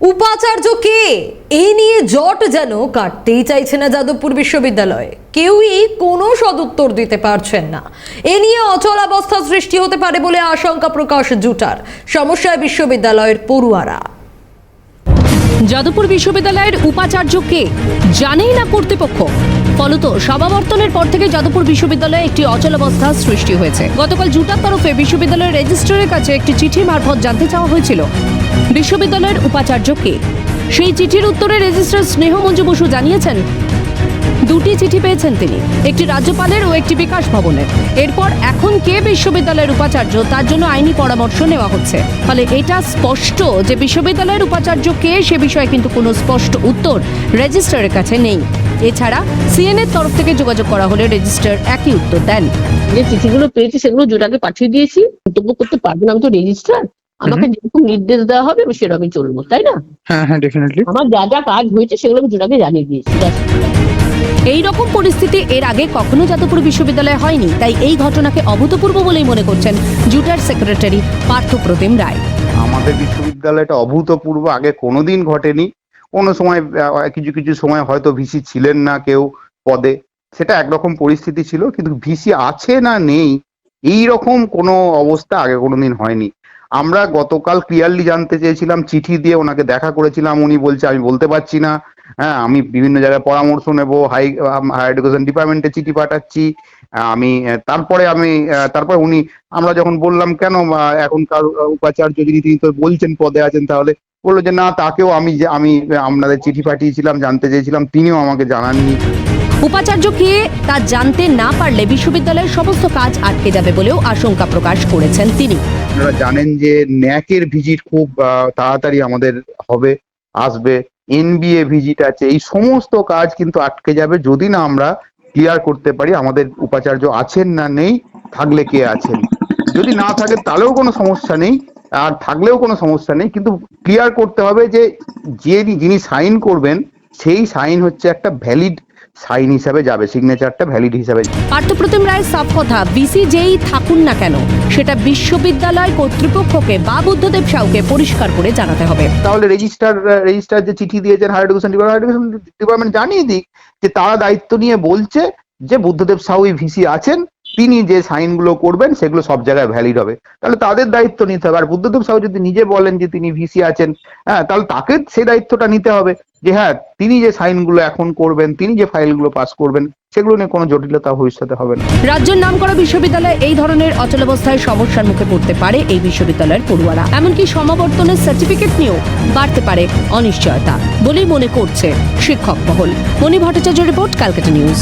উপাচার্য কে? এ নিয়ে জট যেন কাটতেই চাইছে না যাদবপুর বিশ্ববিদ্যালয়ে। কেউই কোনো সদুত্তর দিতে পারছেন না। এ নিয়ে অচলাবস্থা সৃষ্টি হতে পারে বলে আশঙ্কা প্রকাশ জুটার। সমস্যায় বিশ্ববিদ্যালয়ের পড়ুয়ারা। যাদবপুর বিশ্ববিদ্যালয়ের উপাচার্য কে? জানেই না কর্তৃপক্ষ। ফলত সমাবর্তনের পর থেকে যাদবপুর বিশ্ববিদ্যালয়ে একটি অচলাবস্থা সৃষ্টি হয়েছে। গতকাল জুটার তরফে বিশ্ববিদ্যালয়ের রেজিস্ট্রারের কাছে একটি চিঠি মারফত জানতে চাওয়া হয়েছিল। বিশ্ববিদ্যালয়ের উপাচার্য কে? সেই চিঠির উত্তরে রেজিস্ট্রার স্নেহ মঞ্জু বসু জানিয়েছেন দুটি চিঠি পেয়েছেন তিনি একটি রাজ্যপালের ও একটি বিকাশ ভবনের। এরপর এখন কে বিশ্ববিদ্যালয়ের উপাচার্য তার জন্য আইনি পরামর্শ নেওয়া হচ্ছে। ফলে এটা স্পষ্ট যে বিশ্ববিদ্যালয়ের উপাচার্য কে সে বিষয়ে কিন্তু কোনো স্পষ্ট উত্তর রেজিস্ট্রারের কাছে নেই। এছাড়া সিএনএর তরফ থেকে যোগাযোগ করা হলে রেজিস্ট্রার একই উত্তর দেন। যে চিঠিগুলো পেয়েছি সেগুলো জোটাকে পাঠিয়ে দিয়েছি মন্তব্য করতে পারব না আমি তো রেজিস্ট্রার। আমাকে যেরকম নির্দেশ দেওয়া হবে আমি সেরকমই চলবো তাই না? হ্যাঁ হ্যাঁ ডেফিনেটলি আমার যা যা কাজ হয়েছে সেগুলো আমি জোটাকে জানিয়ে দিয়েছি। এই রকম পরিস্থিতি এর আগে কখনো যাদবপুর বিশ্ববিদ্যালয়ে হয়নি, তাই এই ঘটনাকে অভূতপূর্ব বলেই মনে করছেন জুটার সেক্রেটারি পার্থপ্রতিম রায়। আমাদের বিশ্ববিদ্যালয়টা অভূতপূর্ব, আগে কোনোদিন ঘটেনি। কোনো সময় কিছু কিছু সময় হয়তো ভিসি ছিলেন না কেউ পদে। সেটা একরকম পরিস্থিতি ছিল, কিন্তু ভিসি আছে না নেই এই রকম কোনো অবস্থা আগে কোনোদিন হয়নি। আমরা গতকাল ক্লিয়ারলি জানতে চেয়েছিলাম, চিঠি দিয়ে ওনাকে দেখা করেছিলাম, উনি বলছে, আমি বলতে পারছি না। হ্যাঁ আমি বিভিন্ন জায়গায় পরামর্শ নেব, হাই হায়ার এডুকেশন ডিপার্টমেন্টে চিঠি পাঠাচ্ছি। আমি তারপরে আমি তারপরে উনি, আমরা যখন বললাম, কেন এখনকার উপাচার্য যিনি, তিনি তো বলছেন পদে আছেন তাহলে? বলল যে, না, তাকেও আমি আমি আপনাদের চিঠি পাঠিয়েছিলাম, জানতে চেয়েছিলাম, তিনিও আমাকে জানাননি। উপাচার্য কে তা জানতে না পারলে বিশ্ববিদ্যালয়ের সমস্ত কাজ আটকে যাবে বলেও আশঙ্কা প্রকাশ করেছেন তিনি। আপনারা জানেন যে ন্যাকের ভিজিট খুব তাড়াতাড়ি আমাদের হবে, আসবে। এনবিএ ভিজিট আছে, এই সমস্ত কাজ কিন্তু আটকে যাবে। যদি না আমরা ক্লিয়ার করতে পারি, আমাদের উপাচার্য আছেন না, নেই, থাকলে কে আছেন? যদি না থাকে, তাহলেও কোনো সমস্যা নেই, আর থাকলেও কোনো সমস্যা নেই, কিন্তু ক্লিয়ার করতে হবে যে যে যিনি সাইন করবেন, সেই সাইন হচ্ছে একটা ভ্যালিড সাইন হিসাবে যাবে সিগনেচারটা ভ্যালিড হিসাবে পার্থপ্রতিম রায় সাফ কথা বিসি যেই থাকুন না কেন সেটা বিশ্ববিদ্যালয় কর্তৃপক্ষকে বা বুদ্ধদেব সাউকে পরিষ্কার করে জানাতে হবে। তাহলে রেজিস্টার রেজিস্টার যে চিঠি দিয়েছেন higher education department education department জানিয়ে দিক যে তারা দায়িত্ব নিয়ে বলছে যে বুদ্ধদেব সাহু ভিসি আছেন তিনি যে সাইনগুলো করবেন, সেগুলো সব জায়গায় ভ্যালিড হবে। তাহলে তাদের দায়িত্ব নিতে হবে। আর বুদ্ধদেব সাহু যদি নিজে বলেন যে তিনি ভিসি আছেন হ্যাঁ তাহলে তাকে সেই দায়িত্বটা নিতে হবে যে হ্যাঁ তিনি যে সাইনগুলো এখন করবেন, তিনি যে ফাইলগুলো পাস করবেন, সেগুলো নিয়ে কোনো জটিলতা ভবিষ্যতে হবে না। রাজ্যের নাম করা বিশ্ববিদ্যালয়ে এই ধরনের অচলাবস্থায় সমস্যার মুখে পড়তে পারে এই বিশ্ববিদ্যালয়ের পড়ুয়ারা। এমনকি সমাবর্তনের সার্টিফিকেট নিয়েও বাড়তে পারে অনিশ্চয়তা, বলেই মনে করছে শিক্ষক মহল। Mani Bhattacharya report, Calcutta news.